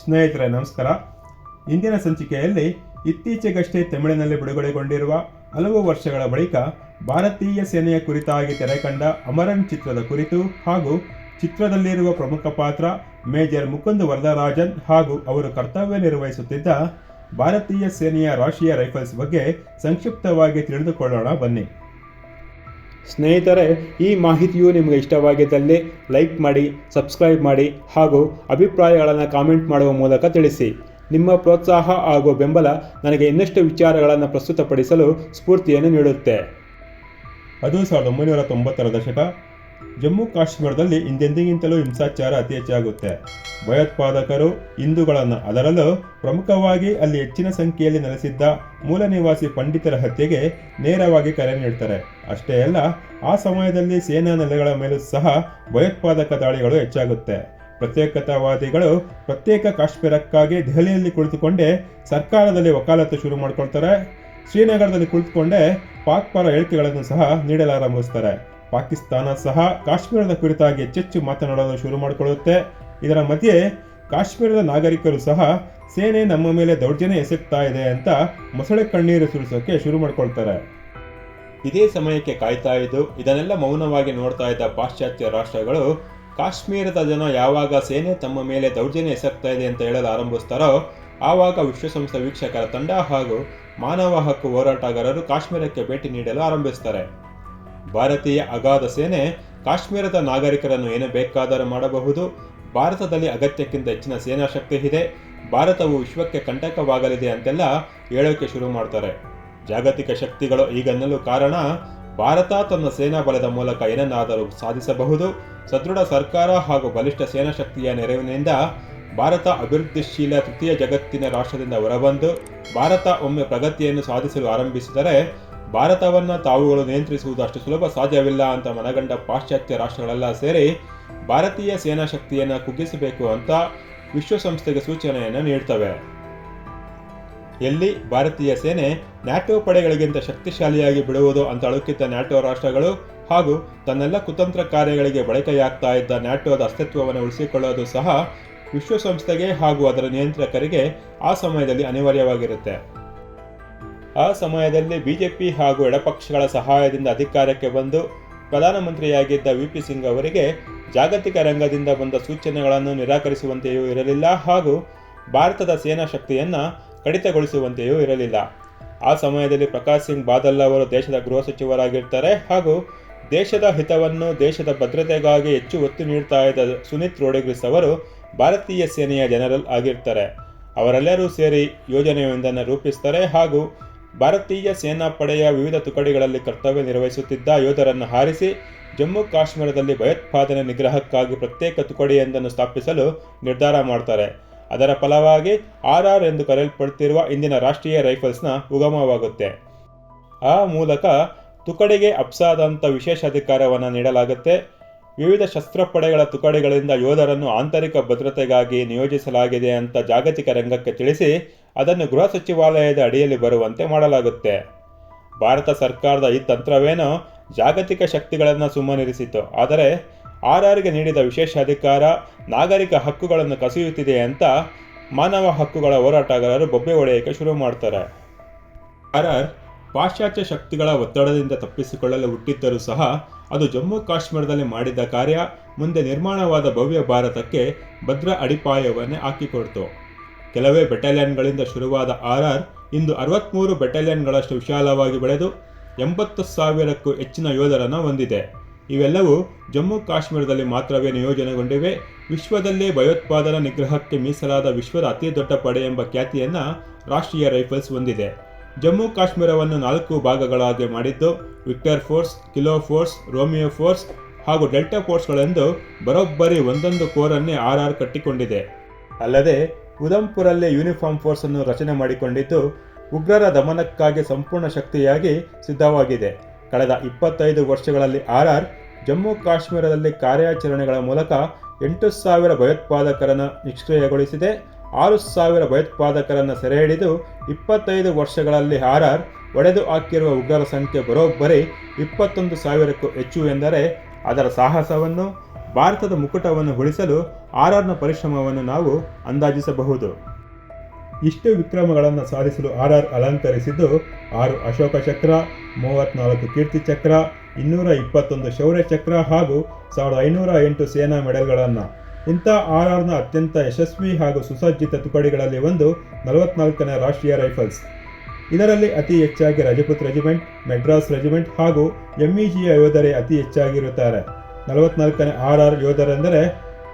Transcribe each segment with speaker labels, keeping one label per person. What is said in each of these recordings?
Speaker 1: ಸ್ನೇಹಿತರೆ, ನಮಸ್ಕಾರ. ಇಂದಿನ ಸಂಚಿಕೆಯಲ್ಲಿ ಇತ್ತೀಚೆಗಷ್ಟೇ ತಮಿಳಿನಲ್ಲಿ ಬಿಡುಗಡೆಗೊಂಡಿರುವ ಹಲವು ವರ್ಷಗಳ ಬಳಿಕ ಭಾರತೀಯ ಸೇನೆಯ ಕುರಿತಾಗಿ ತೆರೆಕಂಡ ಅಮರನ್ ಚಿತ್ರದ ಕುರಿತು ಹಾಗೂ ಚಿತ್ರದಲ್ಲಿರುವ ಪ್ರಮುಖ ಪಾತ್ರ ಮೇಜರ್ ಮುಕುಂದ್ ವರದರಾಜನ್ ಹಾಗೂ ಅವರು ಕರ್ತವ್ಯ ನಿರ್ವಹಿಸುತ್ತಿದ್ದ ಭಾರತೀಯ ಸೇನೆಯ ರಾಷ್ಟ್ರೀಯ ರೈಫಲ್ಸ್ ಬಗ್ಗೆ ಸಂಕ್ಷಿಪ್ತವಾಗಿ ತಿಳಿದುಕೊಳ್ಳೋಣ ಬನ್ನಿ. ಸ್ನೇಹಿತರೆ, ಈ ಮಾಹಿತಿಯು ನಿಮಗೆ ಇಷ್ಟವಾಗಿದ್ದಲ್ಲಿ ಲೈಕ್ ಮಾಡಿ, ಸಬ್ಸ್ಕ್ರೈಬ್ ಮಾಡಿ ಹಾಗೂ ಅಭಿಪ್ರಾಯಗಳನ್ನು ಕಾಮೆಂಟ್ ಮಾಡುವ ಮೂಲಕ ತಿಳಿಸಿ. ನಿಮ್ಮ ಪ್ರೋತ್ಸಾಹ ಹಾಗೂ ಬೆಂಬಲ ನನಗೆ ಇನ್ನಷ್ಟು ವಿಚಾರಗಳನ್ನು ಪ್ರಸ್ತುತಪಡಿಸಲು ಸ್ಫೂರ್ತಿಯನ್ನು ನೀಡುತ್ತೆ. ಅದು ಸಾವಿರದ ಒಂಬೈನೂರ ತೊಂಬತ್ತರ ದಶಕ ಜಮ್ಮು ಕಾಶ್ಮೀರದಲ್ಲಿ ಹಿಂದೆಂದಿಗಿಂತಲೂ ಹಿಂಸಾಚಾರ ಅತಿ ಹೆಚ್ಚಾಗುತ್ತೆ. ಭಯೋತ್ಪಾದಕರು ಹಿಂದೂಗಳನ್ನು, ಅದರಲ್ಲೂ ಪ್ರಮುಖವಾಗಿ ಅಲ್ಲಿ ಹೆಚ್ಚಿನ ಸಂಖ್ಯೆಯಲ್ಲಿ ನೆಲೆಸಿದ್ದ ಮೂಲ ನಿವಾಸಿ ಪಂಡಿತರ ಹತ್ಯೆಗೆ ನೇರವಾಗಿ ಕರೆ ನೀಡ್ತಾರೆ. ಅಷ್ಟೇ ಅಲ್ಲ, ಆ ಸಮಯದಲ್ಲಿ ಸೇನಾ ನೆಲೆಗಳ ಮೇಲೂ ಸಹ ಭಯೋತ್ಪಾದಕ ದಾಳಿಗಳು ಹೆಚ್ಚಾಗುತ್ತೆ. ಪ್ರತ್ಯೇಕತಾವಾದಿಗಳು ಪ್ರತ್ಯೇಕ ಕಾಶ್ಮೀರಕ್ಕಾಗಿ ದೆಹಲಿಯಲ್ಲಿ ಕುಳಿತುಕೊಂಡೇ ಸರ್ಕಾರದಲ್ಲಿ ವಕಾಲತ್ತು ಶುರು ಮಾಡ್ಕೊಳ್ತಾರೆ. ಶ್ರೀನಗರದಲ್ಲಿ ಕುಳಿತುಕೊಂಡೇ ಪಾಕ್ ಪರ ಹೇಳಿಕೆಗಳನ್ನು ಸಹ ನೀಡಲಾರಂಭಿಸ್ತಾರೆ. ಪಾಕಿಸ್ತಾನ ಸಹ ಕಾಶ್ಮೀರದ ಕುರಿತಾಗಿ ಹೆಚ್ಚೆಚ್ಚು ಮಾತನಾಡಲು ಶುರು ಮಾಡಿಕೊಳ್ಳುತ್ತೆ. ಇದರ ಮಧ್ಯೆ ಕಾಶ್ಮೀರದ ನಾಗರಿಕರು ಸಹ ಸೇನೆ ನಮ್ಮ ಮೇಲೆ ದೌರ್ಜನ್ಯ ಎಸಗ್ತಾ ಇದೆ ಅಂತ ಮೊಸಳೆ ಕಣ್ಣೀರು ಸುರಿಸೋಕೆ ಶುರು ಮಾಡ್ಕೊಳ್ತಾರೆ. ಇದೇ ಸಮಯಕ್ಕೆ ಕಾಯ್ತಾ ಇದ್ದು, ಇದನ್ನೆಲ್ಲ ಮೌನವಾಗಿ ನೋಡ್ತಾ ಇದ್ದ ಪಾಶ್ಚಾತ್ಯ ರಾಷ್ಟ್ರಗಳು, ಕಾಶ್ಮೀರದ ಜನ ಯಾವಾಗ ಸೇನೆ ತಮ್ಮ ಮೇಲೆ ದೌರ್ಜನ್ಯ ಎಸಗ್ತಾ ಇದೆ ಅಂತ ಹೇಳಲು ಆರಂಭಿಸ್ತಾರೋ, ಆವಾಗ ವಿಶ್ವಸಂಸ್ಥೆ ವೀಕ್ಷಕರ ತಂಡ ಹಾಗೂ ಮಾನವ ಹಕ್ಕು ಹೋರಾಟಗಾರರು ಕಾಶ್ಮೀರಕ್ಕೆ ಭೇಟಿ ನೀಡಲು ಆರಂಭಿಸ್ತಾರೆ. ಭಾರತೀಯ ಅಗಾಧ ಸೇನೆ ಕಾಶ್ಮೀರದ ನಾಗರಿಕರನ್ನು ಏನು ಬೇಕಾದರೂ ಮಾಡಬಹುದು. ಭಾರತದಲ್ಲಿ ಅಗತ್ಯಕ್ಕಿಂತ ಹೆಚ್ಚಿನ ಸೇನಾ ಶಕ್ತಿ ಇದೆ. ಭಾರತವು ವಿಶ್ವಕ್ಕೆ ಕಂಟಕವಾಗಲಿದೆ ಅಂತೆಲ್ಲ ಹೇಳೋಕೆ ಶುರು ಮಾಡ್ತಾರೆ. ಜಾಗತಿಕ ಶಕ್ತಿಗಳು ಈಗನ್ನಲು ಕಾರಣ ಭಾರತ ತನ್ನ ಸೇನಾ ಬಲದ ಮೂಲಕ ಏನನ್ನಾದರೂ ಸಾಧಿಸಬಹುದು. ಸದೃಢ ಸರ್ಕಾರ ಹಾಗೂ ಬಲಿಷ್ಠ ಸೇನಾ ಶಕ್ತಿಯ ನೆರವಿನಿಂದ ಭಾರತ ಅಭಿವೃದ್ಧಿಶೀಲ ತೃತೀಯ ಜಗತ್ತಿನ ರಾಷ್ಟ್ರದಿಂದ ಹೊರಬಂದು, ಭಾರತ ಒಮ್ಮೆ ಪ್ರಗತಿಯನ್ನು ಸಾಧಿಸಲು ಆರಂಭಿಸಿದರೆ ಭಾರತವನ್ನ ತಾವುಗಳು ನಿಯಂತ್ರಿಸುವುದು ಅಷ್ಟು ಸುಲಭ ಸಾಧ್ಯವಿಲ್ಲ ಅಂತ ಮನಗಂಡ ಪಾಶ್ಚಾತ್ಯ ರಾಷ್ಟ್ರಗಳೆಲ್ಲ ಸೇರಿ ಭಾರತೀಯ ಸೇನಾ ಶಕ್ತಿಯನ್ನು ಕುಗ್ಗಿಸಬೇಕು ಅಂತ ವಿಶ್ವಸಂಸ್ಥೆಗೆ ಸೂಚನೆಯನ್ನು ನೀಡ್ತವೆ. ಎಲ್ಲಿ ಭಾರತೀಯ ಸೇನೆ ನ್ಯಾಟೋ ಪಡೆಗಳಿಗಿಂತ ಶಕ್ತಿಶಾಲಿಯಾಗಿ ಬಿಡುವುದು ಅಂತ ಅಳುಕಿದ್ದ ನ್ಯಾಟೋ ರಾಷ್ಟ್ರಗಳು ಹಾಗೂ ತನ್ನೆಲ್ಲ ಕುತಂತ್ರ ಕಾರ್ಯಗಳಿಗೆ ಬಳಕೆಯಾಗ್ತಾ ಇದ್ದ ನ್ಯಾಟೋದ ಅಸ್ತಿತ್ವವನ್ನು ಉಳಿಸಿಕೊಳ್ಳೋದು ಸಹ ವಿಶ್ವಸಂಸ್ಥೆಗೆ ಹಾಗೂ ಅದರ ನಿಯಂತ್ರಕರಿಗೆ ಆ ಸಮಯದಲ್ಲಿ ಅನಿವಾರ್ಯವಾಗಿರುತ್ತೆ. ಆ ಸಮಯದಲ್ಲಿ ಬಿಜೆಪಿ ಹಾಗೂ ಎಡಪಕ್ಷಗಳ ಸಹಾಯದಿಂದ ಅಧಿಕಾರಕ್ಕೆ ಬಂದು ಪ್ರಧಾನಮಂತ್ರಿಯಾಗಿದ್ದ ವಿ ಪಿ ಸಿಂಗ್ ಅವರಿಗೆ ಜಾಗತಿಕ ರಂಗದಿಂದ ಬಂದ ಸೂಚನೆಗಳನ್ನು ನಿರಾಕರಿಸುವಂತೆಯೂ ಇರಲಿಲ್ಲ ಹಾಗೂ ಭಾರತದ ಸೇನಾ ಶಕ್ತಿಯನ್ನು ಕಡಿತಗೊಳಿಸುವಂತೆಯೂ ಇರಲಿಲ್ಲ. ಆ ಸಮಯದಲ್ಲಿ ಪ್ರಕಾಶ್ ಸಿಂಗ್ ಬಾದಲ್ ಅವರು ದೇಶದ ಗೃಹ ಸಚಿವರಾಗಿರ್ತಾರೆ ಹಾಗೂ ದೇಶದ ಹಿತವನ್ನು ದೇಶದ ಭದ್ರತೆಗಾಗಿ ಹೆಚ್ಚು ಒತ್ತು ನೀಡ್ತಾ ಇದ್ದ ಸುನಿತ್ ರೋಡಿಗ್ರಿಸ್ ಅವರು ಭಾರತೀಯ ಸೇನೆಯ ಜನರಲ್ ಆಗಿರ್ತಾರೆ. ಅವರೆಲ್ಲರೂ ಸೇರಿ ಯೋಜನೆಯೊಂದನ್ನು ರೂಪಿಸ್ತಾರೆ ಹಾಗೂ ಭಾರತೀಯ ಸೇನಾ ಪಡೆಯ ವಿವಿಧ ತುಕಡಿಗಳಲ್ಲಿ ಕರ್ತವ್ಯ ನಿರ್ವಹಿಸುತ್ತಿದ್ದ ಯೋಧರನ್ನು ಹಾರಿಸಿ ಜಮ್ಮು ಕಾಶ್ಮೀರದಲ್ಲಿ ಭಯೋತ್ಪಾದನೆ ನಿಗ್ರಹಕ್ಕಾಗಿ ಪ್ರತ್ಯೇಕ ತುಕಡಿಯೊಂದನ್ನು ಸ್ಥಾಪಿಸಲು ನಿರ್ಧಾರ ಮಾಡ್ತಾರೆ. ಅದರ ಫಲವಾಗಿ ಆರ್ ಆರ್ ಎಂದು ಕರೆಯಲ್ಪಡುತ್ತಿರುವ ಇಂದಿನ ರಾಷ್ಟ್ರೀಯ ರೈಫಲ್ಸ್ನ ಉಗಮವಾಗುತ್ತೆ. ಆ ಮೂಲಕ ತುಕಡಿಗೆ ಅಪ್ಸಾದಂಥ ವಿಶೇಷ ಅಧಿಕಾರವನ್ನು ನೀಡಲಾಗುತ್ತೆ. ವಿವಿಧ ಶಸ್ತ್ರಪಡೆಗಳ ತುಕಡಿಗಳಿಂದ ಯೋಧರನ್ನು ಆಂತರಿಕ ಭದ್ರತೆಗಾಗಿ ನಿಯೋಜಿಸಲಾಗಿದೆ ಅಂತ ಜಾಗತಿಕ ರಂಗಕ್ಕೆ ತಿಳಿಸಿ ಅದನ್ನು ಗೃಹ ಸಚಿವಾಲಯದ ಅಡಿಯಲ್ಲಿ ಬರುವಂತೆ ಮಾಡಲಾಗುತ್ತೆ. ಭಾರತ ಸರ್ಕಾರದ ಈ ತಂತ್ರವೇನೋ ಜಾಗತಿಕ ಶಕ್ತಿಗಳನ್ನು ಸುಮ್ಮನಿರಿಸಿತು ಆದರೆ ಆರ್ಆರ್ಗೆ ನೀಡಿದ ವಿಶೇಷ ಅಧಿಕಾರ ನಾಗರಿಕ ಹಕ್ಕುಗಳನ್ನು ಕಸಿಯುತ್ತಿದೆ ಅಂತ ಮಾನವ ಹಕ್ಕುಗಳ ಹೋರಾಟಗಾರರು ಬೊಬ್ಬೆ ಒಡೆಯಕ್ಕೆ ಶುರು ಮಾಡ್ತಾರೆ. ಆರ್ ಆರ್ ಪಾಶ್ಚಾತ್ಯ ಶಕ್ತಿಗಳ ಒತ್ತಡದಿಂದ ತಪ್ಪಿಸಿಕೊಳ್ಳಲು ಹುಟ್ಟಿದ್ದರೂ ಸಹ ಅದು ಜಮ್ಮು ಕಾಶ್ಮೀರದಲ್ಲಿ ಮಾಡಿದ ಕಾರ್ಯ ಮುಂದೆ ನಿರ್ಮಾಣವಾದ ಭವ್ಯ ಭಾರತಕ್ಕೆ ಭದ್ರ ಅಡಿಪಾಯವನ್ನೇ ಹಾಕಿಕೊಡ್ತು. ಕೆಲವೇ ಬೆಟಾಲಿಯನ್ಗಳಿಂದ ಶುರುವಾದ ಆರ್ ಆರ್ ಇಂದು ಅರವತ್ತ್ಮೂರು ಬೆಟಾಲಿಯನ್ಗಳಷ್ಟು ವಿಶಾಲವಾಗಿ ಬೆಳೆದು ಎಂಬತ್ತು ಸಾವಿರಕ್ಕೂ ಹೆಚ್ಚಿನ ಯೋಧರನ್ನು ಹೊಂದಿದೆ. ಇವೆಲ್ಲವೂ ಜಮ್ಮು ಕಾಶ್ಮೀರದಲ್ಲಿ ಮಾತ್ರವೇ ನಿಯೋಜನೆಗೊಂಡಿವೆ. ವಿಶ್ವದಲ್ಲೇ ಭಯೋತ್ಪಾದನಾ ನಿಗ್ರಹಕ್ಕೆ ಮೀಸಲಾದ ವಿಶ್ವದ ಅತಿ ದೊಡ್ಡ ಪಡೆ ಎಂಬ ಖ್ಯಾತಿಯನ್ನು ರಾಷ್ಟ್ರೀಯ ರೈಫಲ್ಸ್ ಹೊಂದಿದೆ. ಜಮ್ಮು ಕಾಶ್ಮೀರವನ್ನು ನಾಲ್ಕು ಭಾಗಗಳಾಗಿ ಮಾಡಿದ್ದು, victor force, kilo force, romeo force ಹಾಗೂ ಡೆಲ್ಟಾ ಫೋರ್ಸ್ಗಳೆಂದು ಬರೋಬ್ಬರಿ ಒಂದೊಂದು ಕೋರನ್ನೇ ಆರ್ ಆರ್ ಕಟ್ಟಿಕೊಂಡಿದೆ. ಅಲ್ಲದೆ ಉದಂಪುರಲ್ಲೇ ಯೂನಿಫಾರ್ಮ್ ಫೋರ್ಸ್ ಅನ್ನು ರಚನೆ ಮಾಡಿಕೊಂಡಿದ್ದು, ಉಗ್ರರ ದಮನಕ್ಕಾಗಿ ಸಂಪೂರ್ಣ ಶಕ್ತಿಯಾಗಿ ಸಿದ್ಧವಾಗಿದೆ. ಕಳೆದ ಇಪ್ಪತ್ತೈದು ವರ್ಷಗಳಲ್ಲಿ ಆರ್ ಆರ್ ಜಮ್ಮು ಕಾಶ್ಮೀರದಲ್ಲಿ ಕಾರ್ಯಾಚರಣೆಗಳ ಮೂಲಕ ಎಂಟು ಸಾವಿರ ಭಯೋತ್ಪಾದಕರನ್ನು ನಿಷ್ಕ್ರಿಯಗೊಳಿಸಿದೆ. ಆರು ಸಾವಿರ ಭಯೋತ್ಪಾದಕರನ್ನು ಸೆರೆ ಹಿಡಿದು ಇಪ್ಪತ್ತೈದು ವರ್ಷಗಳಲ್ಲಿ ಹಾರಾರ್ ಒಡೆದು ಹಾಕಿರುವ ಉಗ್ರರ ಸಂಖ್ಯೆ ಬರೋಬ್ಬರಿ ಇಪ್ಪತ್ತೊಂದು ಸಾವಿರಕ್ಕೂ ಹೆಚ್ಚು ಎಂದರೆ ಅದರ ಸಾಹಸವನ್ನು, ಭಾರತದ ಮುಕುಟವನ್ನು ಉಳಿಸಲು ಆರ್ಆರ್ನ ಪರಿಶ್ರಮವನ್ನು ನಾವು ಅಂದಾಜಿಸಬಹುದು. ಇಷ್ಟು ವಿಕ್ರಮಗಳನ್ನು ಸಾಧಿಸಲು ಆರ್ಆರ್ ಆರ್ ಅಲಂಕರಿಸಿದ್ದು ಆರು ಅಶೋಕ ಚಕ್ರ, ಮೂವತ್ನಾಲ್ಕು ಕೀರ್ತಿ ಚಕ್ರ, ಇನ್ನೂರ ಇಪ್ಪತ್ತೊಂದು ಶೌರ್ಯ ಚಕ್ರ ಹಾಗೂ ಸಾವಿರದ ಐನೂರ ಎಂಟು ಸೇನಾ ಮೆಡಲ್ಗಳನ್ನು. ಇಂಥ ಆರ್ ಆರ್ನ ಅತ್ಯಂತ ಯಶಸ್ವಿ ಹಾಗೂ ಸುಸಜ್ಜಿತ ತುಕಡಿಗಳಲ್ಲಿ ಒಂದು ನಲವತ್ನಾಲ್ಕನೇ ರಾಷ್ಟ್ರೀಯ ರೈಫಲ್ಸ್. ಇದರಲ್ಲಿ ಅತಿ ಹೆಚ್ಚಾಗಿ ರಜಪೂತ್ ರೆಜಿಮೆಂಟ್ ಮೆಡ್ರಾಸ್ ರೆಜಿಮೆಂಟ್ ಹಾಗೂ ಎಂಇಜಿಯ ಯೋಧರೇ ಅತಿ ಹೆಚ್ಚಾಗಿರುತ್ತಾರೆ. ನಲವತ್ನಾಲ್ಕನೇ ಆರ್ ಆರ್ ಯೋಧರೆಂದರೆ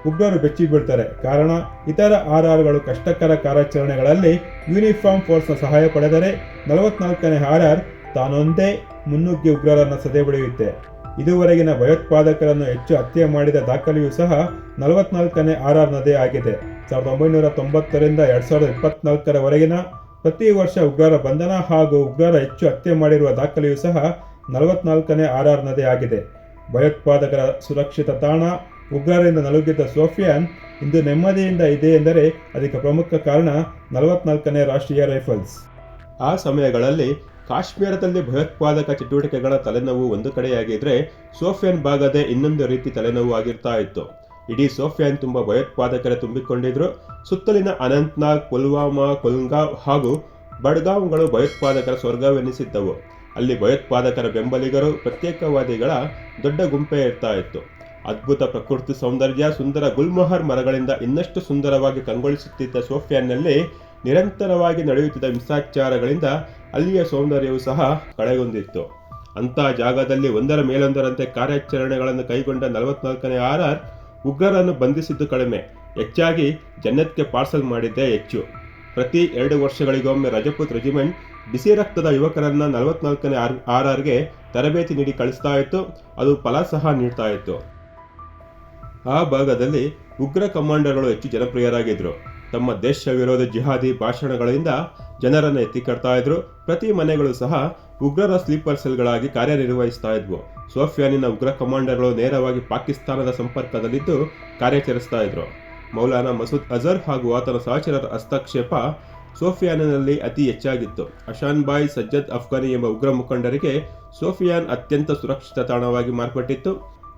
Speaker 1: ಉಗ್ರರು ಬೆಚ್ಚಿ ಬೀಳ್ತಾರೆ. ಕಾರಣ, ಇತರ ಆರ್ ಆರ್ಗಳು ಕಷ್ಟಕರ ಕಾರ್ಯಾಚರಣೆಗಳಲ್ಲಿ ಯೂನಿಫಾರ್ಮ್ ಫೋರ್ಸ್ನ ಸಹಾಯ ಪಡೆದರೆ ನಲವತ್ನಾಲ್ಕನೇ ಆರ್ ಆರ್ ತಾನೊಂದೇ ಮುನ್ನುಗ್ಗಿ ಉಗ್ರರನ್ನು ಸದೆಬಡಿಯುತ್ತೆ. ಇದುವರೆಗಿನ ಭಯೋತ್ಪಾದಕರನ್ನು ಹೆಚ್ಚು ಹತ್ಯೆ ಮಾಡಿದ ದಾಖಲೆಯೂ ಸಹ ನಲವತ್ನಾಲ್ಕನೇ ಆರ್ ಆರ್ನದೇ ಆಗಿದೆ. ಸಾವಿರದ ಒಂಬೈನೂರ ತೊಂಬತ್ತರಿಂದ ಎರಡ್ ಸಾವಿರದ ಇಪ್ಪತ್ನಾಲ್ಕರವರೆಗಿನ ಪ್ರತಿ ವರ್ಷ ಉಗ್ರರ ಬಂಧನ ಹಾಗೂ ಉಗ್ರರ ಹೆಚ್ಚು ಹತ್ಯೆ ಮಾಡಿರುವ ದಾಖಲೆಯೂ ಸಹ ನಲವತ್ನಾಲ್ಕನೇ ಆರ್ ಆರ್ನದೇ ಆಗಿದೆ. ಭಯೋತ್ಪಾದಕರ ಸುರಕ್ಷಿತ ತಾಣ, ಉಗ್ರರಿಂದ ನಲುಗಿದ್ದ ಸೋಫಿಯಾನ್ ಇಂದು ನೆಮ್ಮದಿಯಿಂದ ಇದೆ ಎಂದರೆ ಅದಕ್ಕೆ ಪ್ರಮುಖ ಕಾರಣ ನಲವತ್ನಾಲ್ಕನೇ ರಾಷ್ಟ್ರೀಯ ರೈಫಲ್ಸ್. ಆ ಸಮಯಗಳಲ್ಲಿ ಕಾಶ್ಮೀರದಲ್ಲಿ ಭಯೋತ್ಪಾದಕ ಚಟುವಟಿಕೆಗಳ ತಲೆನೋವು ಒಂದು ಕಡೆಯಾಗಿದ್ರೆ ಸೋಫಿಯಾನ್ ಭಾಗದೇ ಇನ್ನೊಂದು ರೀತಿ ತಲೆನೋವು ಆಗಿರ್ತಾ ಇತ್ತು. ಇಡೀ ಸೋಫಿಯಾನ್ ತುಂಬ ಭಯೋತ್ಪಾದಕರ ತುಂಬಿಕೊಂಡಿದ್ರು. ಸುತ್ತಲಿನ ಅನಂತ್ನಾಗ್, ಪುಲ್ವಾಮಾ, ಕೊಲ್ಗಾಂವ್ ಹಾಗೂ ಬಡ್ಗಾಂವ್ಗಳು ಭಯೋತ್ಪಾದಕರ ಸ್ವರ್ಗವೆನಿಸಿದ್ದವು. ಅಲ್ಲಿ ಭಯೋತ್ಪಾದಕರ ಬೆಂಬಲಿಗರು ಪ್ರತ್ಯೇಕವಾದಿಗಳ ದೊಡ್ಡ ಗುಂಪೇ ಇರ್ತಾ ಇತ್ತು. ಅದ್ಭುತ ಪ್ರಕೃತಿ ಸೌಂದರ್ಯ, ಸುಂದರ ಗುಲ್ಮೊಹರ್ ಮರಗಳಿಂದ ಇನ್ನಷ್ಟು ಸುಂದರವಾಗಿ ಕಂಗೊಳಿಸುತ್ತಿದ್ದ ಸೋಫಿಯಾನ್ನಲ್ಲಿ ನಿರಂತರವಾಗಿ ನಡೆಯುತ್ತಿದ್ದ ಹಿಂಸಾಚಾರಗಳಿಂದ ಅಲ್ಲಿಯ ಸೌಂದರ್ಯವು ಸಹ ಕಳೆಗೊಂಡಿತ್ತು. ಅಂಥ ಜಾಗದಲ್ಲಿ ಒಂದರ ಮೇಲೊಂದರಂತೆ ಕಾರ್ಯಾಚರಣೆಗಳನ್ನು ಕೈಗೊಂಡ ನಲವತ್ನಾಲ್ಕನೇ ಆರ್ ಆರ್ ಉಗ್ರರನ್ನು ಬಂಧಿಸಿದ್ದು ಕಡಿಮೆ. ಹೆಚ್ಚಾಗಿ ಜನ್ನತ್ಗೆ ಪಾರ್ಸಲ್ ಮಾಡಿದ್ದೇ ಹೆಚ್ಚು. ಪ್ರತಿ ಎರಡು ವರ್ಷಗಳಿಗೊಮ್ಮೆ ರಜಪೂತ್ ರೆಜಿಮೆಂಟ್ ಬಿಸಿ ರಕ್ತದ ಯುವಕರನ್ನ ನಲವತ್ನಾಲ್ಕನೇ ಆರ್ ಆರ್ ಆರ್ಗೆ ತರಬೇತಿ ನೀಡಿ ಕಳಿಸ್ತಾ ಇತ್ತು. ಅದು ಫಲ ಸಹ ನೀಡ್ತಾ ಇತ್ತು. ಆ ಭಾಗದಲ್ಲಿ ಉಗ್ರ ಕಮಾಂಡರ್ಗಳು ಹೆಚ್ಚು ಜನಪ್ರಿಯರಾಗಿದ್ದರು ತಮ್ಮ ದೇಶ ವಿರೋಧ ಜಿಹಾದಿ ಭಾಷಣಗಳಿಂದ ಜನರನ್ನು ಎತ್ತಿಕಡ್ತಾ ಇದ್ರು. ಪ್ರತಿ ಮನೆಗಳು ಸಹ ಉಗ್ರರ ಸ್ಲೀಪರ್ ಸೆಲ್ಗಳಾಗಿ ಕಾರ್ಯನಿರ್ವಹಿಸ್ತಾ ಇದ್ವು. ಸೋಫಿಯಾನಿನ ಉಗ್ರ ಕಮಾಂಡರ್ಗಳು ನೇರವಾಗಿ ಪಾಕಿಸ್ತಾನದ ಸಂಪರ್ಕದಲ್ಲಿದ್ದು ಕಾರ್ಯಾಚರಿಸ್ತಾ ಇದ್ರು. ಮೌಲಾನಾ ಮಸೂದ್ ಅಜರ್ ಹಾಗೂ ಆತನ ಸಹಚರರ ಹಸ್ತಕ್ಷೇಪ ಸೋಫಿಯಾನಿನಲ್ಲಿ ಅತಿ ಹೆಚ್ಚಾಗಿತ್ತು. ಅಶಾನ್ ಬಾಯ್ ಸಜ್ಜದ್ ಅಫ್ಘಾನಿ ಎಂಬ ಉಗ್ರ ಮುಖಂಡರಿಗೆ ಸೋಫಿಯಾನ್ ಅತ್ಯಂತ ಸುರಕ್ಷಿತ ತಾಣವಾಗಿ ಮಾರ್ಪಟ್ಟಿತ್ತು.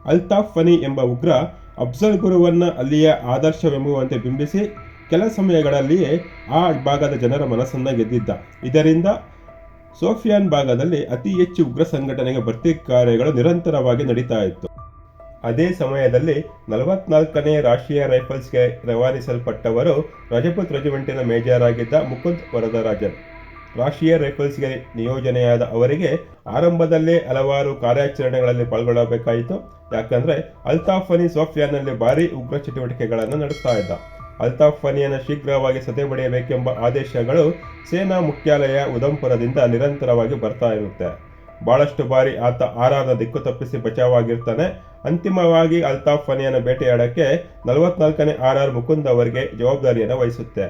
Speaker 1: ಅಲ್ತಾಫ್ ಫನಿ ಎಂಬ ಉಗ್ರ ಅಫ್ಜಲ್ ಗುರುವನ್ನ ಅಲ್ಲಿಯ ಆದರ್ಶವೆಂಬುವಂತೆ ಬಿಂಬಿಸಿ ಕೆಲ ಸಮಯಗಳಲ್ಲಿಯೇ ಆ ಭಾಗದ ಜನರ ಮನಸ್ಸನ್ನು ಗೆದ್ದಿದ್ದ. ಇದರಿಂದ ಸೋಫಿಯಾನ್ ಭಾಗದಲ್ಲಿ ಅತಿ ಹೆಚ್ಚು ಉಗ್ರ ಸಂಘಟನೆಗೆ ಭರ್ತಿ ಕಾರ್ಯಗಳು ನಿರಂತರವಾಗಿ ನಡೀತಾ ಇತ್ತು. ಅದೇ ಸಮಯದಲ್ಲಿ ನಲವತ್ನಾಲ್ಕನೇ ರಾಷ್ಟ್ರೀಯ ರೈಫಲ್ಸ್ಗೆ ರವಾನಿಸಲ್ಪಟ್ಟವರು ರಜಪೂತ್ ರೆಜಿಮೆಂಟಿನ ಮೇಜರ್ ಆಗಿದ್ದ ಮುಕುಂದ್ ವರದರಾಜನ್. ರಾಷ್ಟ್ರೀಯ ರೈಫಲ್ಸ್ಗೆ ನಿಯೋಜನೆಯಾದ ಅವರಿಗೆ ಆರಂಭದಲ್ಲೇ ಹಲವಾರು ಕಾರ್ಯಾಚರಣೆಗಳಲ್ಲಿ ಪಾಲ್ಗೊಳ್ಳಬೇಕಾಯಿತು. ಯಾಕಂದ್ರೆ ಅಲ್ತಾಫನಿ ಸೋಫಿಯಾನ್ನಲ್ಲಿ ಭಾರಿ ಉಗ್ರ ಚಟುವಟಿಕೆಗಳನ್ನು ನಡೆಸ್ತಾ ಇದ್ದ. ಅಲ್ತಾಫ್ ಫನಿಯನ್ನು ಶೀಘ್ರವಾಗಿ ಸದೆಬಡಿಯಬೇಕೆಂಬ ಆದೇಶಗಳು ಸೇನಾ ಮುಖ್ಯಾಲಯ ಉದಂಪುರದಿಂದ ನಿರಂತರವಾಗಿ ಬರ್ತಾ ಇರುತ್ತೆ. ಬಹಳಷ್ಟು ಬಾರಿ ಆತ ಆರ್ಆರ್ನ ದಿಕ್ಕು ತಪ್ಪಿಸಿ ಬಚಾವಾಗಿರ್ತಾನೆ. ಅಂತಿಮವಾಗಿ ಅಲ್ತಾಫ್ ಫನಿಯನ್ನು ಬೇಟೆಯಾಡಕ್ಕೆ ನಲವತ್ನಾಲ್ಕನೇ ಆರ್ ಆರ್ ಮುಕುಂದ್ ಅವರಿಗೆ ಜವಾಬ್ದಾರಿಯನ್ನು ವಹಿಸುತ್ತೆ.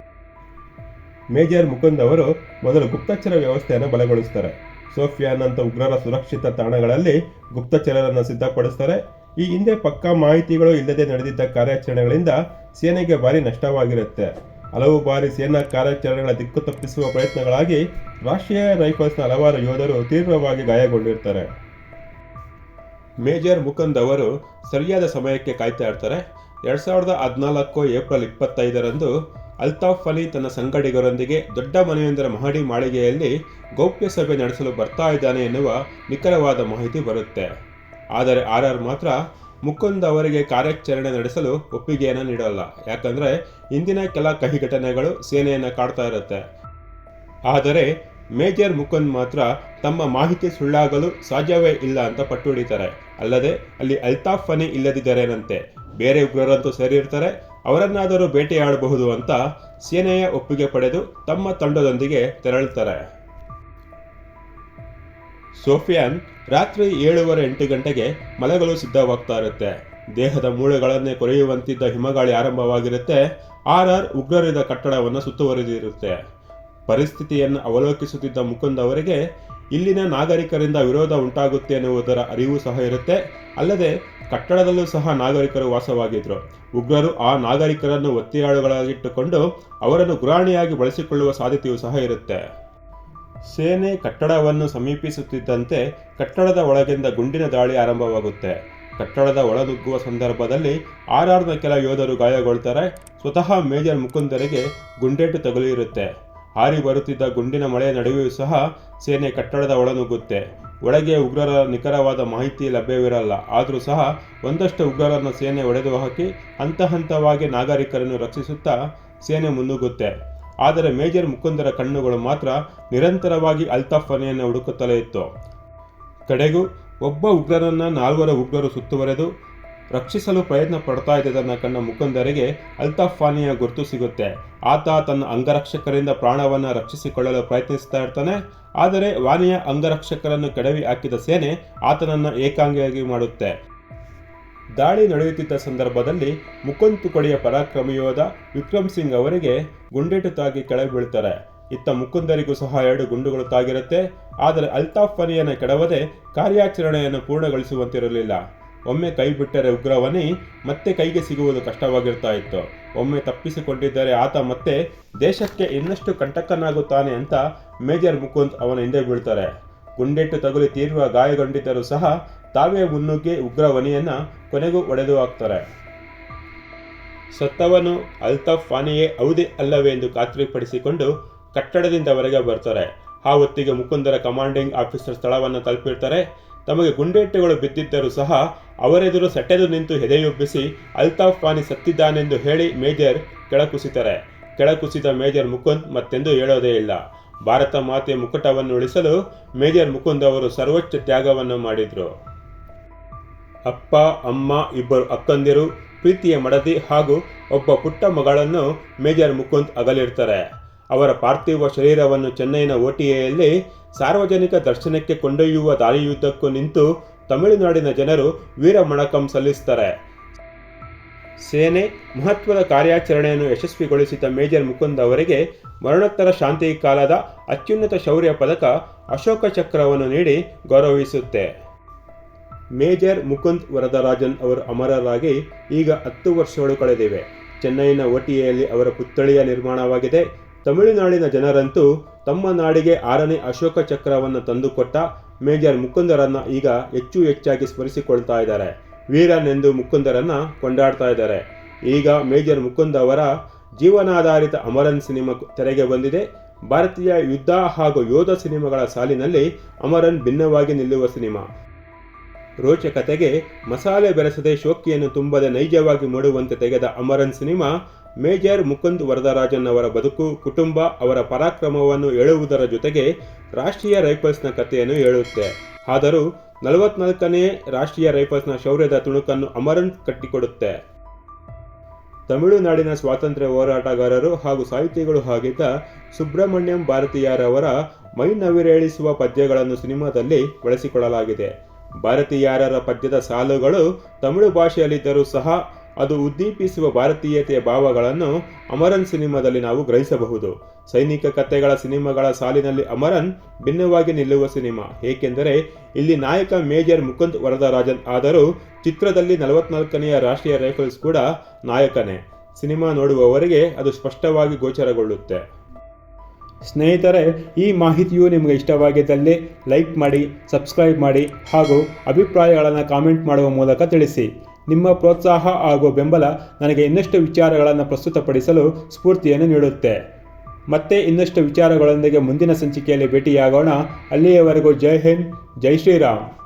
Speaker 1: ಮೇಜರ್ ಮುಕುಂದ್ ಅವರು ಮೊದಲು ಗುಪ್ತಚರ ವ್ಯವಸ್ಥೆಯನ್ನು ಬಲಗೊಳಿಸ್ತಾರೆ. ಸೋಫಿಯಾನ್ ಅಂತ ಉಗ್ರರ ಸುರಕ್ಷಿತ ತಾಣಗಳಲ್ಲಿ ಗುಪ್ತಚರರನ್ನು ಸಿದ್ಧಪಡಿಸ್ತಾರೆ. ಈ ಹಿಂದೆ ಪಕ್ಕಾ ಮಾಹಿತಿಗಳು ಇಲ್ಲದೆ ನಡೆದಿದ್ದ ಕಾರ್ಯಾಚರಣೆಗಳಿಂದ ಸೇನೆಗೆ ಭಾರಿ ನಷ್ಟವಾಗಿರುತ್ತೆ. ಹಲವು ಬಾರಿ ಸೇನಾ ಕಾರ್ಯಾಚರಣೆಗಳ ದಿಕ್ಕು ತಪ್ಪಿಸುವ ಪ್ರಯತ್ನಗಳಾಗಿ ರಾಷ್ಟ್ರೀಯ ರೈಫಲ್ಸ್ನ ಹಲವಾರು ಯೋಧರು ತೀವ್ರವಾಗಿ ಗಾಯಗೊಂಡಿರ್ತಾರೆ. ಮೇಜರ್ ಮುಕುಂದ್ ಅವರು ಸರಿಯಾದ ಸಮಯಕ್ಕೆ ಕಾಯ್ತಾ ಇರ್ತಾರೆ. ಎರಡು ಸಾವಿರದ ಹದಿನಾಲ್ಕು ಏಪ್ರಿಲ್ ಇಪ್ಪತ್ತೈದರಂದು ಅಲ್ತಾಫ್ ಅಲಿ ತನ್ನ ಸಂಗಡಿಗರೊಂದಿಗೆ ದೊಡ್ಡ ಮನೆಯೊಂದರ ಮಹಡಿ ಮಾಳಿಗೆಯಲ್ಲಿ ಗೌಪ್ಯ ಸಭೆ ನಡೆಸಲು ಬರ್ತಾ ಇದ್ದಾನೆ ಎನ್ನುವ ನಿಖರವಾದ ಮಾಹಿತಿ ಬರುತ್ತೆ. ಆದರೆ ಆರ್ ಆರ್ ಮಾತ್ರ ಮುಕುಂದ್ ಅವರಿಗೆ ಕಾರ್ಯಾಚರಣೆ ನಡೆಸಲು ಒಪ್ಪಿಗೆಯನ್ನು ನೀಡಲ್ಲ. ಯಾಕಂದ್ರೆ ಇಂದಿನ ಕೆಲ ಕಹಿ ಘಟನೆಗಳು ಸೇನೆಯನ್ನು ಕಾಡ್ತಾ ಇರುತ್ತೆ. ಆದರೆ ಮೇಜರ್ ಮುಕುಂದ್ ಮಾತ್ರ ತಮ್ಮ ಮಾಹಿತಿ ಸುಳ್ಳಾಗಲು ಸಾಧ್ಯವೇ ಇಲ್ಲ ಅಂತ ಪಟ್ಟು ಹಿಡಿತಾರೆ. ಅಲ್ಲದೆ ಅಲ್ಲಿ ಅಲ್ತಾಫ್ ಫನಿ ಇಲ್ಲದಿದ್ದರೇನಂತೆ? ಬೇರೆ ಉಗ್ರರಂತೂ ಸೇರಿರ್ತಾರೆ ಅವರನ್ನಾದರೂ ಬೇಟೆಯಾಡಬಹುದು ಅಂತ ಸೇನೆಯ ಒಪ್ಪಿಗೆ ಪಡೆದು ತಮ್ಮ ತಂಡದೊಂದಿಗೆ ತೆರಳುತ್ತಾರೆ. ಸೋಫಿಯಾನ್ ರಾತ್ರಿ ಏಳುವರೆ ಎಂಟು ಗಂಟೆಗೆ ಮಲಗಲು ಸಿದ್ಧವಾಗ್ತಾ ಇರುತ್ತೆ ದೇಹದ ಮೂಳೆಗಳನ್ನೇ ಕೊರೆಯುವಂತಿದ್ದ ಹಿಮಗಾಳಿ ಆರಂಭವಾಗಿರುತ್ತೆ. ಆರ್ ಆರ್ ಉಗ್ರರಿದ ಕಟ್ಟಡವನ್ನು ಸುತ್ತುವರಿದಿರುತ್ತೆ. ಪರಿಸ್ಥಿತಿಯನ್ನು ಅವಲೋಕಿಸುತ್ತಿದ್ದ ಮುಕುಂದ್ ಅವರಿಗೆ ಇಲ್ಲಿನ ನಾಗರಿಕರಿಂದ ವಿರೋಧ ಉಂಟಾಗುತ್ತೆ ಎನ್ನುವುದರ ಅರಿವು ಸಹ ಇರುತ್ತೆ. ಅಲ್ಲದೆ ಕಟ್ಟಡದಲ್ಲೂ ಸಹ ನಾಗರಿಕರು ವಾಸವಾಗಿದ್ರು. ಉಗ್ರರು ಆ ನಾಗರಿಕರನ್ನು ಒತ್ತೆಯಾಳುಗಳಾಗಿಟ್ಟುಕೊಂಡು ಅವರನ್ನು ಗುರಾಣಿಯಾಗಿ ಬಳಸಿಕೊಳ್ಳುವ ಸಾಧ್ಯತೆಯೂ ಸಹ ಇರುತ್ತೆ. ಸೇನೆ ಕಟ್ಟಡವನ್ನು ಸಮೀಪಿಸುತ್ತಿದ್ದಂತೆ ಕಟ್ಟಡದ ಒಳಗಿಂದ ಗುಂಡಿನ ದಾಳಿ ಆರಂಭವಾಗುತ್ತೆ. ಕಟ್ಟಡದ ಒಳನುಗ್ಗುವ ಸಂದರ್ಭದಲ್ಲಿ ಆರ್ಆರ್ನ ಕೆಲ ಯೋಧರು ಗಾಯಗೊಳ್ತಾರೆ. ಸ್ವತಃ ಮೇಜರ್ ಮುಕುಂದರಿಗೆ ಗುಂಡೇಟು ತಗುಲಿರುತ್ತೆ. ಹಾರಿ ಬರುತ್ತಿದ್ದ ಗುಂಡಿನ ಮಳೆಯ ನಡುವೆಯೂ ಸಹ ಸೇನೆ ಕಟ್ಟಡದ ಒಳನುಗ್ಗುತ್ತೆ. ಒಳಗೆ ಉಗ್ರರ ನಿಖರವಾದ ಮಾಹಿತಿ ಲಭ್ಯವಿರಲ್ಲ. ಆದರೂ ಸಹ ಒಂದಷ್ಟು ಉಗ್ರರನ್ನು ಸೇನೆ ಒಡೆದು ಹಾಕಿ ಹಂತ ಹಂತವಾಗಿ ನಾಗರಿಕರನ್ನು ರಕ್ಷಿಸುತ್ತಾ ಸೇನೆ ಮುನ್ನುಗ್ಗುತ್ತೆ. ಆದರೆ ಮೇಜರ್ ಮುಕುಂದರ ಕಣ್ಣುಗಳು ಮಾತ್ರ ನಿರಂತರವಾಗಿ ಅಲ್ತಾಫ್ ಮನೆಯನ್ನು ಹುಡುಕುತ್ತಲೇ ಇತ್ತು. ಕಡೆಗೂ ಒಬ್ಬ ಉಗ್ರರನ್ನ ನಾಲ್ವರು ಉಗ್ರರು ಸುತ್ತುವರೆದು ರಕ್ಷಿಸಲು ಪ್ರಯತ್ನ ಪಡ್ತಾ ಇದ್ದದನ್ನು ಕಂಡ ಮುಕುಂದರಿಗೆ ಅಲ್ತಾಫ್ ಫಾನಿಯ ಗುರುತು ಸಿಗುತ್ತೆ. ಆತ ತನ್ನ ಅಂಗರಕ್ಷಕರಿಂದ ಪ್ರಾಣವನ್ನು ರಕ್ಷಿಸಿಕೊಳ್ಳಲು ಪ್ರಯತ್ನಿಸ್ತಾ ಇರ್ತಾನೆ, ಆದರೆ ವಾನಿಯ ಅಂಗರಕ್ಷಕರನ್ನು ಕೆಡವಿ ಹಾಕಿದ ಸೇನೆ ಆತನನ್ನು ಏಕಾಂಗಿಯಾಗಿ ಮಾಡುತ್ತೆ. ದಾಳಿ ನಡೆಯುತ್ತಿದ್ದ ಸಂದರ್ಭದಲ್ಲಿ ಮುಕುಂದ್ ತುಕಡಿಯ ಪರಾಕ್ರಮ ಯೋಧ ವಿಕ್ರಮ್ ಸಿಂಗ್ ಅವರಿಗೆ ಗುಂಡೇಟು ತಾಗಿ ಕೆಳಗೆ ಬೀಳ್ತಾರೆ. ಇತ್ತ ಮುಕುಂದರಿಗೂ ಸಹ ಎರಡು ಗುಂಡುಗಳು ತಾಗಿರುತ್ತೆ. ಆದರೆ ಅಲ್ತಾಫ್ ಫನಿಯನ್ನು ಕೆಡವದೆ ಕಾರ್ಯಾಚರಣೆಯನ್ನು ಪೂರ್ಣಗೊಳಿಸುವಂತಿರಲಿಲ್ಲ. ಒಮ್ಮೆ ಕೈ ಬಿಟ್ಟರೆ ಉಗ್ರವನಿ, ಮತ್ತೆ ಕೈಗೆ ಸಿಗುವುದು ಕಷ್ಟವಾಗಿರ್ತಾ ಇತ್ತು. ಒಮ್ಮೆ ತಪ್ಪಿಸಿಕೊಂಡಿದ್ದರೆ ಆತ ಮತ್ತೆ ದೇಶಕ್ಕೆ ಇನ್ನಷ್ಟು ಕಂಟಕನಾಗುತ್ತಾನೆ ಅಂತ ಮೇಜರ್ ಮುಕುಂದ್ ಅವನ ಹಿಂದೆ ಬೀಳ್ತಾರೆ. ಗುಂಡೇಟು ತಗುಲಿ ತೀವ್ರ ಗಾಯಗೊಂಡಿದ್ದರೂ ಸಹ ತಾವೇ ಮುನ್ನುಗ್ಗಿ ಉಗ್ರವನಿಯನ್ನ ಕೊನೆಗೂ ಒಡೆದು ಹಾಕ್ತಾರೆ. ಸತ್ತವನು ಅಲ್ತಾಫ್ ಫಾನಿಯೇ ಹೌದೇ ಅಲ್ಲವೇ ಎಂದು ಖಾತ್ರಿಪಡಿಸಿಕೊಂಡು ಕಟ್ಟಡದಿಂದ ಹೊರಗೆ ಬರ್ತಾರೆ. ಆ ಹೊತ್ತಿಗೆ ಮುಕುಂದರ ಕಮಾಂಡಿಂಗ್ ಆಫೀಸರ್ ಸ್ಥಳವನ್ನು ತಲುಪಿರ್ತಾರೆ. ತಮಗೆ ಗುಂಡೇಟುಗಳು ಬಿದ್ದಿದ್ದರೂ ಸಹ ಅವರೆದುರು ಸೆಟೆದು ನಿಂತು ಎದೆಯೊಬ್ಬಿಸಿ ಅಲ್ತಾಫ್ ಫಾನಿ ಸತ್ತಿದ್ದಾನೆಂದು ಹೇಳಿ ಮೇಜರ್ ಕೆಳಕುಸಿತಾರೆ. ಕೆಳಕುಸಿದ ಮೇಜರ್ ಮುಕುಂದ್ ಮತ್ತೆಂದು ಹೇಳೋದೇ ಇಲ್ಲ. ಭಾರತ ಮಾತೆಯ ಮುಕುಟವನ್ನು ಉಳಿಸಲು ಮೇಜರ್ ಮುಕುಂದ್ ಅವರು ಸರ್ವೋಚ್ಚ ತ್ಯಾಗವನ್ನು ಮಾಡಿದರು. ಅಪ್ಪ, ಅಮ್ಮ, ಇಬ್ಬರು ಅಕ್ಕಂದಿರು, ಪ್ರೀತಿಯ ಮಡದಿ ಹಾಗೂ ಒಬ್ಬ ಪುಟ್ಟ ಮಗಳನ್ನು ಮೇಜರ್ ಮುಕುಂದ್ ಅಗಲಿರ್ತಾರೆ. ಅವರ ಪಾರ್ಥಿವ ಶರೀರವನ್ನು ಚೆನ್ನೈನ ಓಟಿಎಯಲ್ಲಿ ಸಾರ್ವಜನಿಕ ದರ್ಶನಕ್ಕೆ ಕೊಂಡೊಯ್ಯುವ ದಾರಿಯುದ್ದಕ್ಕೂ ನಿಂತು ತಮಿಳುನಾಡಿನ ಜನರು ವೀರಮಣಕಂ ಸಲ್ಲಿಸ್ತಾರೆ. ಸೇನೆ ಮಹತ್ವದ ಕಾರ್ಯಾಚರಣೆಯನ್ನು ಯಶಸ್ವಿಗೊಳಿಸಿದ ಮೇಜರ್ ಮುಕುಂದ್ ಅವರಿಗೆ ಮರಣೋತ್ತರ ಶಾಂತಿ ಕಾಲದ ಅತ್ಯುನ್ನತ ಶೌರ್ಯ ಪದಕ ಅಶೋಕ ಚಕ್ರವನ್ನು ನೀಡಿ ಗೌರವಿಸುತ್ತೆ. ಮೇಜರ್ ಮುಕುಂದ್ ವರದರಾಜನ್ ಅವರು ಅಮರರಾಗಿ ಈಗ ಹತ್ತು ವರ್ಷಗಳು ಕಳೆದಿವೆ. ಚೆನ್ನೈನ ಒಟಿಎಯಲ್ಲಿ ಅವರ ಪುತ್ಥಳಿಯ ನಿರ್ಮಾಣವಾಗಿದೆ. ತಮಿಳುನಾಡಿನ ಜನರಂತೂ ತಮ್ಮ ನಾಡಿಗೆ ಆರನೇ ಅಶೋಕ ಚಕ್ರವನ್ನು ತಂದುಕೊಟ್ಟ ಮೇಜರ್ ಮುಕುಂದರನ್ನ ಈಗ ಹೆಚ್ಚು ಹೆಚ್ಚಾಗಿ ಸ್ಮರಿಸಿಕೊಳ್ತಾ ಇದ್ದಾರೆ. ವೀರನೆಂದು ಮುಕುಂದರನ್ನ ಕೊಂಡಾಡ್ತಾ ಇದ್ದಾರೆ. ಈಗ ಮೇಜರ್ ಮುಕುಂದ್ ಅವರ ಜೀವನಾಧಾರಿತ ಅಮರನ್ ಸಿನಿಮಾ ತೆರೆಗೆ ಬಂದಿದೆ. ಭಾರತೀಯ ಯುದ್ಧ ಹಾಗೂ ಯೋಧ ಸಿನಿಮಾಗಳ ಸಾಲಿನಲ್ಲಿ ಅಮರನ್ ಭಿನ್ನವಾಗಿ ನಿಲ್ಲುವ ಸಿನಿಮಾ. ರೋಚಕತೆಗೆ ಮಸಾಲೆ ಬೆರೆಸದೆ ಶೋಕಿಯನ್ನು ತುಂಬದೆ ನೈಜವಾಗಿ ಮೂಡುವಂತೆ ತೆಗೆದ ಅಮರನ್ ಸಿನಿಮಾ, ಮೇಜರ್ ಮುಕುಂದ್ ವರದರಾಜನ್ ಅವರ ಬದುಕು, ಕುಟುಂಬ, ಅವರ ಪರಾಕ್ರಮವನ್ನು ಹೇಳುವುದರ ಜೊತೆಗೆ ರಾಷ್ಟ್ರೀಯ ರೈಫಲ್ಸ್ನ ಕಥೆಯನ್ನು ಹೇಳುತ್ತೆ. ಆದರೂ ನಲವತ್ನಾಲ್ಕನೇ ರಾಷ್ಟ್ರೀಯ ರೈಫಲ್ಸ್ನ ಶೌರ್ಯದ ತುಣುಕನ್ನು ಅಮರನ್ ಕಟ್ಟಿಕೊಡುತ್ತೆ. ತಮಿಳುನಾಡಿನ ಸ್ವಾತಂತ್ರ್ಯ ಹೋರಾಟಗಾರರು ಹಾಗೂ ಸಾಹಿತಿಗಳು ಆಗಿದ್ದ ಸುಬ್ರಹ್ಮಣ್ಯಂ ಭಾರತೀಯರವರ ಮೈ ನವಿರೇಳಿಸುವ ಪದ್ಯಗಳನ್ನು ಸಿನಿಮಾದಲ್ಲಿ ಬಳಸಿಕೊಳ್ಳಲಾಗಿದೆ. ಭಾರತೀಯರ ಪದ್ಯದ ಸಾಲುಗಳು ತಮಿಳು ಭಾಷೆಯಲ್ಲಿದ್ದರೂ ಸಹ ಅದು ಉದ್ದೀಪಿಸುವ ಭಾರತೀಯತೆಯ ಭಾವಗಳನ್ನು ಅಮರನ್ ಸಿನಿಮಾದಲ್ಲಿ ನಾವು ಗ್ರಹಿಸಬಹುದು. ಸೈನಿಕ ಕಥೆಗಳ ಸಿನಿಮಾಗಳ ಸಾಲಿನಲ್ಲಿ ಅಮರನ್ ಭಿನ್ನವಾಗಿ ನಿಲ್ಲುವ ಸಿನಿಮಾ. ಏಕೆಂದರೆ ಇಲ್ಲಿ ನಾಯಕ ಮೇಜರ್ ಮುಕುಂದ್ ವರದರಾಜನ್ ಆದರೂ ಚಿತ್ರದಲ್ಲಿ ನಲವತ್ನಾಲ್ಕನೆಯ ರಾಷ್ಟ್ರೀಯ ರೈಫಲ್ಸ್ ಕೂಡ ನಾಯಕನೇ. ಸಿನಿಮಾ ನೋಡುವವರಿಗೆ ಅದು ಸ್ಪಷ್ಟವಾಗಿ ಗೋಚರಗೊಳ್ಳುತ್ತೆ. ಸ್ನೇಹಿತರೆ, ಈ ಮಾಹಿತಿಯು ನಿಮಗೆ ಇಷ್ಟವಾಗಿದ್ದಲ್ಲಿ ಲೈಕ್ ಮಾಡಿ, ಸಬ್ಸ್ಕ್ರೈಬ್ ಮಾಡಿ ಹಾಗೂ ಅಭಿಪ್ರಾಯಗಳನ್ನು ಕಾಮೆಂಟ್ ಮಾಡುವ ಮೂಲಕ ತಿಳಿಸಿ. ನಿಮ್ಮ ಪ್ರೋತ್ಸಾಹ ಹಾಗೂ ಬೆಂಬಲ ನನಗೆ ಇನ್ನಷ್ಟು ವಿಚಾರಗಳನ್ನು ಪ್ರಸ್ತುತಪಡಿಸಲು ಸ್ಫೂರ್ತಿಯನ್ನು ನೀಡುತ್ತೆ. ಮತ್ತೆ ಇನ್ನಷ್ಟು ವಿಚಾರಗಳೊಂದಿಗೆ ಮುಂದಿನ ಸಂಚಿಕೆಯಲ್ಲಿ ಭೇಟಿಯಾಗೋಣ. ಅಲ್ಲಿಯವರೆಗೂ ಜೈ ಹಿಂದ್, ಜೈ ಶ್ರೀರಾಮ್.